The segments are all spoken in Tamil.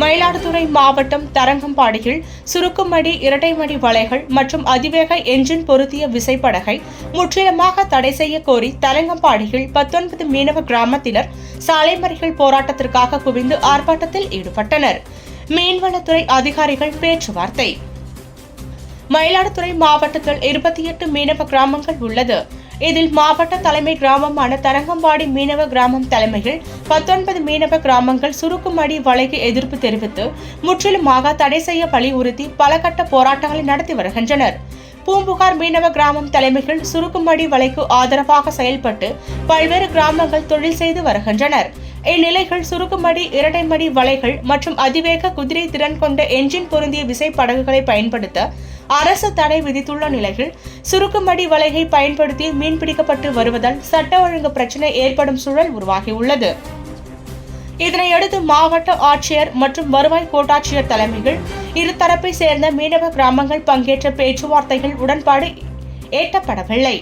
மயிலாடுதுறை மாவட்டம் தரங்கம்பாடியில் சுருக்குமடி இரட்டைமடி வலைகள் மற்றும் அதிவேக என்ஜின் பொருத்திய விசைப்படகை முற்றிலுமாக தடை செய்ய கோரி தரங்கம்பாடியில் பத்தொன்பது மீனவ கிராமத்தினர் சாலை மறிகள் போராட்டத்திற்காக குவிந்து ஆர்ப்பாட்டத்தில் ஈடுபட்டனர். மீன்வளத்துறை அதிகாரிகள் பேச்சுவார்த்தை. மயிலாடுதுறை மாவட்டத்தில் இருபத்தி எட்டு மீனவ கிராமங்கள் உள்ளது. இதில் மாவட்ட தலைமை கிராமமான தரங்கம்பாடி மீனவ கிராமம் தலைமையில் பத்தொன்பது மீனவ கிராமங்கள் சுருக்குமடி வலைக்கு எதிர்ப்பு தெரிவித்து முற்றிலுமாக தடை செய்ய வலியுறுத்தி பல கட்ட போராட்டங்களை நடத்தி வருகின்றனர். பூம்புகார் மீனவ கிராமம் தலைமையில் சுருக்குமடி வலைக்கு ஆதரவாக செயல்பட்டு பல்வேறு கிராமங்கள் தொழில் செய்து வருகின்றனர். இந்நிலைகள் சுருக்குமடி இரட்டைமடி வலைகள் மற்றும் அதிவேக குதிரை திறன் கொண்ட என்ஜின் பொருந்திய விசைப்படகுகளை பயன்படுத்த அரசு தடை விதித்துள்ள நிலையில் சுருக்குமடி வலையை பயன்படுத்தி மீன்பிடிக்கப்பட்டு வருவதால் சட்ட ஒழுங்கு பிரச்சினை ஏற்படும் சூழல் உருவாகியுள்ளது. இதனையடுத்து மாவட்ட ஆட்சியர் மற்றும் வருவாய் கோட்டாட்சியர் தலைமையில் இருதரப்பை சேர்ந்த மீனவ கிராமங்கள் பங்கேற்ற பேச்சுவார்த்தைகள் உடன்பாடு எட்டப்படவில்லை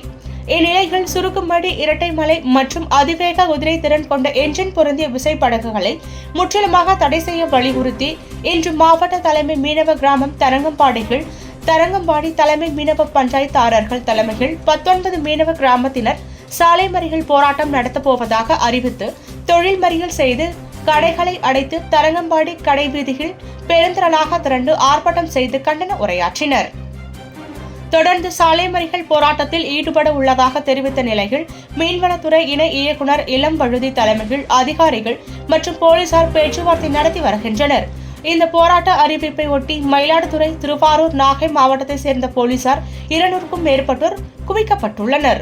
இந்நிலையில் சுருக்குமடி இரட்டைமலை மற்றும் அதிவேக குதிரை திறன் கொண்ட என்ஜின் பொருந்திய விசைப்படகுகளை முற்றிலுமாக தடை செய்ய வலியுறுத்தி இன்று மாவட்ட தலைமை மீனவ கிராமம் தரங்கம்பாடிகள் தரங்கம்பாடி தலைமை மீனவ பஞ்சாயத்தாரர்கள் தலைமையில் பத்தொன்பது மீனவ கிராமத்தினர் சாலை மறியல் போராட்டம் நடத்தப் போவதாக அறிவித்து தொழில் மறியல் செய்து கடைகளை அடைத்து தரங்கம்பாடி கடை வீதியில் பெருந்திரளாக திரண்டு ஆர்ப்பாட்டம் செய்து கண்டன உரையாற்றினர். தொடர்ந்து சாலை மறியல் போராட்டத்தில் ஈடுபட உள்ளதாக தெரிவித்த நிலையில் மீன்வளத்துறை இணை இயக்குனர் இளம் வழுதி தலைமையில் அதிகாரிகள் மற்றும் போலீசார் பேச்சுவார்த்தை நடத்தி வருகின்றனர். இந்த போராட்ட அறிவிப்பை ஒட்டி மயிலாடுதுறை திருவாரூர் நாகை மாவட்டத்தை சேர்ந்த போலீசார் இருநூறுக்கும் மேற்பட்டோர் குவிக்கப்பட்டுள்ளனர்.